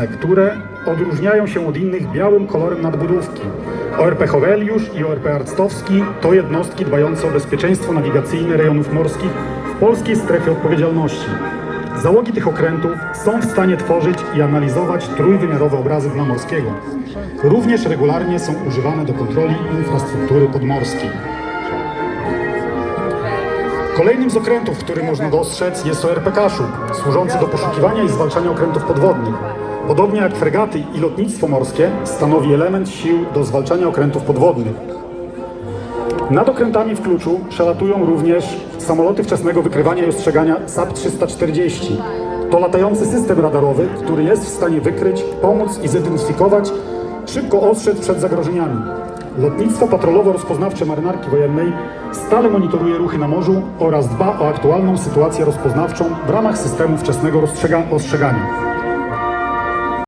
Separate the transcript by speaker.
Speaker 1: które odróżniają się od innych białym kolorem nadbudówki. ORP Howeliusz i ORP Arctowski to jednostki dbające o bezpieczeństwo nawigacyjne rejonów morskich w polskiej strefie odpowiedzialności. Załogi tych okrętów są w stanie tworzyć i analizować trójwymiarowe obrazy dna morskiego. Również regularnie są używane do kontroli infrastruktury podmorskiej. Kolejnym z okrętów, który można dostrzec jest ORP Kaszub, służący do poszukiwania i zwalczania okrętów podwodnych. Podobnie jak fregaty i lotnictwo morskie, stanowi element sił do zwalczania okrętów podwodnych. Nad okrętami w kluczu przelatują również samoloty wczesnego wykrywania i ostrzegania SAP-340. To latający system radarowy, który jest w stanie wykryć, pomóc i zidentyfikować, szybko ostrzec przed zagrożeniami. Lotnictwo patrolowo-rozpoznawcze marynarki wojennej stale monitoruje ruchy na morzu oraz dba o aktualną sytuację rozpoznawczą w ramach systemu wczesnego ostrzegania.